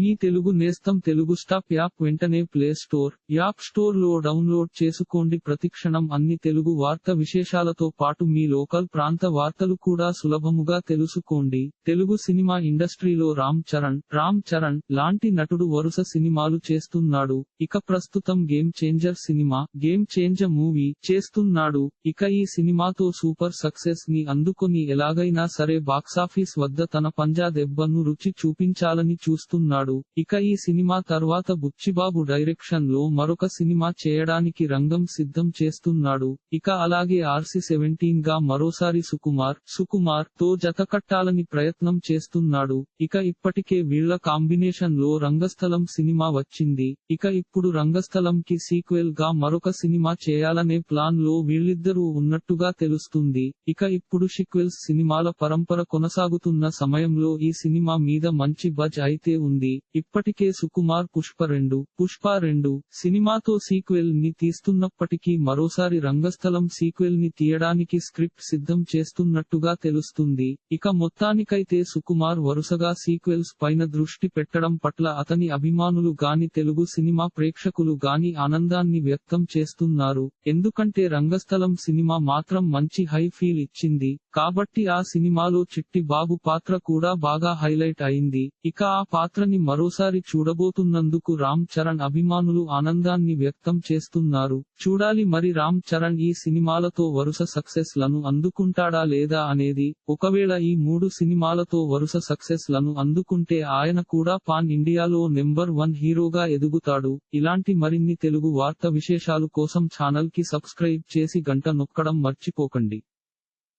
మీ తెలుగు నేస్తం Telugu stop app వెంటనే play store app స్టోర్లో డౌన్లోడ్ చేసుకోండి. ప్రతిక్షణం అన్ని తెలుగు వార్త విశేషాలతో పాటు మీ లోకల్ ప్రాంత వార్తలు కూడా సులభముగా తెలుసుకోండి. తెలుగు సినిమా ఇండస్ట్రీలో రామ్ చరణ్ రామ్ చరణ్ లాంటి నటుడు వరుస సినిమాలు చేస్తున్నాడు. ఇక ప్రస్తుతం గేమ్ చేంజర్ సినిమా గేమ్ చేంజర్ మూవీ చేస్తున్నాడు. ఇక ఈ సినిమాతో సూపర్ సక్సెస్ని అందుకొని ఎలాగైనా సరే బాక్సాఫీస్ వద్ద తన పంజా దెబ్బను రుచి చూపించాలని చూస్తున్నాడు. ఇక ఈ సినిమా తర్వాత బుచ్చిబాబు డైరెక్షన్లో మరొక సినిమా చేయడానికి రంగం సిద్ధం చేస్తున్నాడు. ఇక అలాగే ఆర్సీ సెవెంటీన్గా మరోసారి సుకుమార్ సుకుమార్తో జతకట్టాలని ప్రయత్నం చేస్తున్నాడు. ఇక ఇప్పటికే వీళ్ళ కాంబినేషన్లో రంగస్థలం సినిమా వచ్చింది. ఇక ఇప్పుడు రంగస్థలం కి సీక్వెల్గా మరొక సినిమా చేయాలనే ప్లాన్లో వీళ్ళిద్దరూ ఉన్నట్టుగా తెలుస్తుంది. ఇక ఇప్పుడు షిక్వెల్స్ సినిమాల పరంపర కొనసాగుతున్న సమయంలో ఈ సినిమా మీద మంచి బజ్ అయితే ఉంది. ఇప్పటికే సుకుమార్ పుష్ప రెండు పుష్ప రెండు సినిమాతో సీక్వెల్ని తీస్తున్నప్పటికీ మరోసారి రంగస్థలం సీక్వెల్ని తీయడానికి స్క్రిప్ట్ సిద్ధం చేస్తున్నట్టుగా తెలుస్తుంది. ఇక మొత్తానికైతే సుకుమార్ వరుసగా సీక్వెల్స్ పైన దృష్టి పెట్టడం పట్ల అతని అభిమానులు గాని తెలుగు సినిమా ప్రేక్షకులు గాని ఆనందాన్ని వ్యక్తం చేస్తున్నారు. ఎందుకంటే రంగస్థలం సినిమా మాత్రం మంచి హై ఫీల్ ఇచ్చింది. కాబట్టి ఆ సినిమాలో చిట్టి బాబు పాత్ర కూడా బాగా హైలైట్ అయింది. ఇక ఆ పాత్రని మరోసారి చూడబోతున్నందుకు రామ్ చరణ్ అభిమానులు ఆనందాన్ని వ్యక్తం చేస్తున్నారు. చూడాలి మరి రామ్ చరణ్ ఈ సినిమాలతో వరుస సక్సెస్లను అందుకుంటాడా లేదా అనేది ఒకవేళ ఈ మూడు సినిమాలతో వరుస సక్సెస్లను అందుకుంటే ఆయన కూడా పాన్ ఇండియాలో నెంబర్ వన్ హీరోగా ఎదుగుతాడు. ఇలాంటి మరిన్ని తెలుగు వార్త విశేషాలు కోసం ఛానల్కి సబ్స్క్రైబ్ చేసి గంట నొక్కడం మర్చిపోకండి.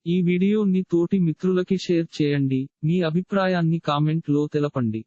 ఈ వీడియోని తోటి మిత్రులకి షేర్ చేయండి. మీ అభిప్రాయాన్ని కామెంట్లో తెలపండి.